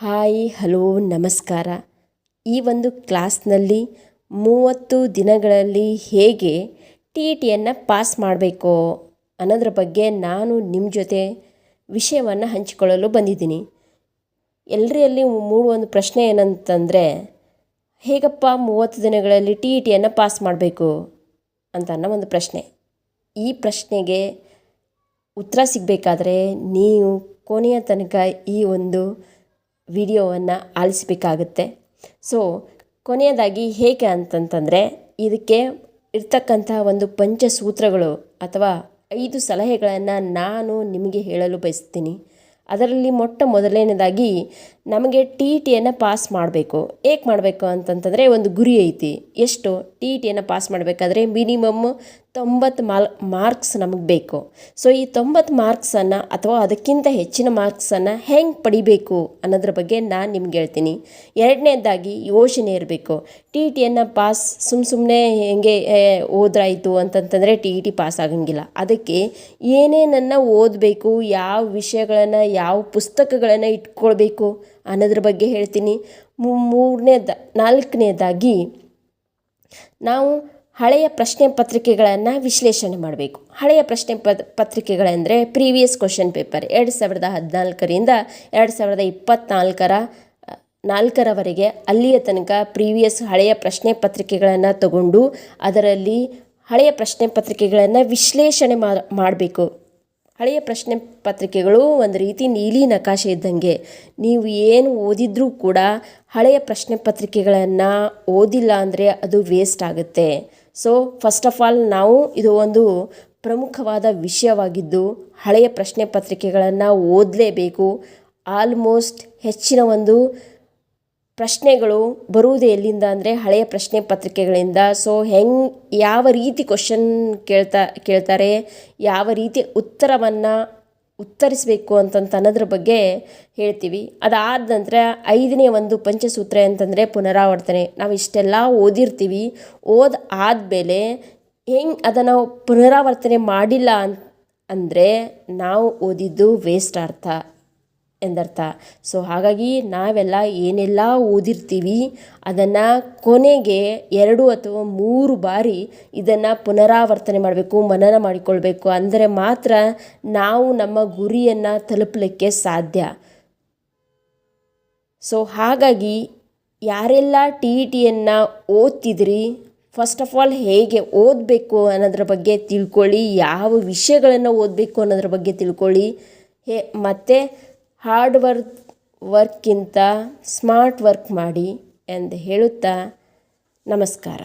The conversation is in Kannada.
ಹಾಯ್, ಹಲೋ, ನಮಸ್ಕಾರ. ಈ ಒಂದು ಕ್ಲಾಸ್ನಲ್ಲಿ ಮೂವತ್ತು ದಿನಗಳಲ್ಲಿ ಹೇಗೆ ಟಿ ಇ ಟಿಯನ್ನು ಪಾಸ್ ಮಾಡಬೇಕು ಅನ್ನೋದ್ರ ಬಗ್ಗೆ ನಾನು ನಿಮ್ಮ ಜೊತೆ ವಿಷಯವನ್ನು ಹಂಚಿಕೊಳ್ಳಲು ಬಂದಿದ್ದೀನಿ. ಎಲ್ಲರಲ್ಲಿ ಮೂಡುವ ಒಂದು ಪ್ರಶ್ನೆ ಏನಂತಂದರೆ, ಹೇಗಪ್ಪ ಮೂವತ್ತು ದಿನಗಳಲ್ಲಿ ಟಿ ಇ ಟಿಯನ್ನು ಪಾಸ್ ಮಾಡಬೇಕು ಅಂತ ಅನ್ನೋ ಒಂದು ಪ್ರಶ್ನೆ. ಈ ಪ್ರಶ್ನೆಗೆ ಉತ್ತರ ಸಿಗಬೇಕಾದ್ರೆ, ನೀವು ಕೊನೆಯ ತನಕ ಈ ಒಂದು ವಿಡಿಯೋವನ್ನು ಆಲಿಸಬೇಕಾಗುತ್ತೆ. ಸೊ ಕೊನೆಯದಾಗಿ ಹೇಗೆ ಅಂತಂತಂದರೆ, ಇದಕ್ಕೆ ಇರ್ತಕ್ಕಂತಹ ಒಂದು ಪಂಚಸೂತ್ರಗಳು ಅಥವಾ ಐದು ಸಲಹೆಗಳನ್ನು ನಾನು ನಿಮಗೆ ಹೇಳಲು ಬಯಸ್ತೀನಿ. ಅದರಲ್ಲಿ ಮೊಟ್ಟ ಮೊದಲನೇದಾಗಿ ನಮಗೆ ಟಿ ಟಿಯನ್ನು ಪಾಸ್ ಮಾಡಬೇಕು. ಏಕೆ ಮಾಡಬೇಕು ಅಂತಂತಂದರೆ ಒಂದು ಗುರಿ ಐತಿ. ಎಷ್ಟು? ಟಿ ಟಿಯನ್ನು ಪಾಸ್ ಮಾಡಬೇಕಾದ್ರೆ ಮಿನಿಮಮ್ ತೊಂಬತ್ತು ಮಾಲ್ ಮಾರ್ಕ್ಸ್ ನಮಗೆ ಬೇಕು. ಸೊ ಈ ತೊಂಬತ್ತು ಮಾರ್ಕ್ಸನ್ನು ಅಥವಾ ಅದಕ್ಕಿಂತ ಹೆಚ್ಚಿನ ಮಾರ್ಕ್ಸನ್ನು ಹೆಂಗೆ ಪಡಿಬೇಕು ಅನ್ನೋದ್ರ ಬಗ್ಗೆ ನಾನು ನಿಮ್ಗೆ ಹೇಳ್ತೀನಿ. ಎರಡನೇದಾಗಿ ಯೋಚನೆ ಇರಬೇಕು. ಟಿ ಟಿಯನ್ನು ಪಾಸ್ ಸುಮ್ಮ ಸುಮ್ಮನೆ ಹೆಂಗೆ ಓದ್ರಾಯಿತು ಅಂತಂತಂದರೆ ಟಿ ಇ ಟಿ ಪಾಸ್ ಆಗಂಗಿಲ್ಲ. ಅದಕ್ಕೆ ಏನೇನನ್ನು ಓದಬೇಕು, ಯಾವ ವಿಷಯಗಳನ್ನು, ಯಾವ ಪುಸ್ತಕಗಳನ್ನು ಇಟ್ಕೊಳ್ಬೇಕು ಅನ್ನೋದ್ರ ಬಗ್ಗೆ ಹೇಳ್ತೀನಿ. ಮೂರನೇದ, ನಾಲ್ಕನೇದಾಗಿ ನಾವು ಹಳೆಯ ಪ್ರಶ್ನೆ ಪತ್ರಿಕೆಗಳನ್ನು ವಿಶ್ಲೇಷಣೆ ಮಾಡಬೇಕು. ಹಳೆಯ ಪ್ರಶ್ನೆ ಪತ್ ಪತ್ರಿಕೆಗಳೆಂದರೆ ಪ್ರೀವಿಯಸ್ ಕ್ವಶನ್ ಪೇಪರ್ ಎರಡು ಸಾವಿರದ ಹದಿನಾಲ್ಕರಿಂದ ಎರಡು ಸಾವಿರದ ಇಪ್ಪತ್ತ್ನಾಲ್ಕರ ನಾಲ್ಕರವರೆಗೆ ಅಲ್ಲಿಯ ತನಕ ಪ್ರೀವಿಯಸ್ ಹಳೆಯ ಪ್ರಶ್ನೆ ಪತ್ರಿಕೆಗಳನ್ನು ತಗೊಂಡು ಅದರಲ್ಲಿ ಹಳೆಯ ಪ್ರಶ್ನೆ ಪತ್ರಿಕೆಗಳನ್ನು ವಿಶ್ಲೇಷಣೆ ಮಾಡಬೇಕು. ಹಳೆಯ ಪ್ರಶ್ನೆ ಪತ್ರಿಕೆಗಳು ಒಂದು ರೀತಿ ನೀಲಿ ನಕಾಶೆ ಇದ್ದಂಗೆ. ನೀವು ಏನು ಓದಿದ್ರೂ ಕೂಡ ಹಳೆಯ ಪ್ರಶ್ನೆ ಪತ್ರಿಕೆಗಳನ್ನು ಓದಿಲ್ಲ ಅಂದರೆ ಅದು ವೇಸ್ಟ್ ಆಗುತ್ತೆ. ಸೊ ಫಸ್ಟ್ ಆಫ್ ಆಲ್ ನಾವು ಇದು ಒಂದು ಪ್ರಮುಖವಾದ ವಿಷಯವಾಗಿದ್ದು ಹಳೆಯ ಪ್ರಶ್ನೆ ಪತ್ರಿಕೆಗಳನ್ನು ಓದಲೇಬೇಕು. ಆಲ್ಮೋಸ್ಟ್ ಹೆಚ್ಚಿನ ಒಂದು ಪ್ರಶ್ನೆಗಳು ಬರುವುದು ಎಲ್ಲಿಂದ ಅಂದರೆ ಹಳೆಯ ಪ್ರಶ್ನೆ ಪತ್ರಿಕೆಗಳಿಂದ. ಸೊ ಹೆಂಗೆ, ಯಾವ ರೀತಿ ಕ್ವಶನ್ ಕೇಳ್ತಾ, ಕೇಳ್ತಾರೆ, ಯಾವ ರೀತಿ ಉತ್ತರವನ್ನು ಉತ್ತರಿಸಬೇಕು ಅಂತಂತ ಅನ್ನೋದ್ರ ಬಗ್ಗೆ ಹೇಳ್ತೀವಿ. ಅದಾದ ನಂತರ ಐದನೇ ಒಂದು ಪಂಚಸೂತ್ರ ಅಂತಂದರೆ ಪುನರಾವರ್ತನೆ. ನಾವು ಇಷ್ಟೆಲ್ಲ ಓದಿರ್ತೀವಿ. ಓದ್ ಆದಮೇಲೆ ಹೆಂಗೆ ಅದನ್ನು ಪುನರಾವರ್ತನೆ ಮಾಡಿಲ್ಲ ಅಂದರೆ ನಾವು ಓದಿದ್ದು ವೇಸ್ಟ್ ಅರ್ಥ. ಎಂದರ್ಥ. ಸೊ ಹಾಗಾಗಿ ನಾವೆಲ್ಲ ಏನೆಲ್ಲ ಓದಿರ್ತೀವಿ, ಅದನ್ನು ಕೊನೆಗೆ ಎರಡು ಅಥವಾ ಮೂರು ಬಾರಿ ಇದನ್ನು ಪುನರಾವರ್ತನೆ ಮಾಡಬೇಕು, ಮನನ ಮಾಡಿಕೊಳ್ಬೇಕು. ಅಂದರೆ ಮಾತ್ರ ನಾವು ನಮ್ಮ ಗುರಿಯನ್ನು ತಲುಪಲಿಕ್ಕೆ ಸಾಧ್ಯ. ಸೊ ಹಾಗಾಗಿ ಯಾರೆಲ್ಲ ಟಿ ಇ ಟಿಯನ್ನು ಓದ್ತಿದ್ರಿ ಫಸ್ಟ್ ಆಫ್ ಆಲ್ ಹೇಗೆ ಓದಬೇಕು ಅನ್ನೋದ್ರ ಬಗ್ಗೆ ತಿಳ್ಕೊಳ್ಳಿ, ಯಾವ ವಿಷಯಗಳನ್ನು ಓದಬೇಕು ಅನ್ನೋದ್ರ ಬಗ್ಗೆ ತಿಳ್ಕೊಳ್ಳಿ. ಹೇ, ಮತ್ತು ಹಾರ್ಡ್ ವರ್ಕ್ ವರ್ಕ್ಗಿಂತ ಸ್ಮಾರ್ಟ್ ವರ್ಕ್ ಮಾಡಿ ಎಂದು ಹೇಳುತ್ತಾ ನಮಸ್ಕಾರ.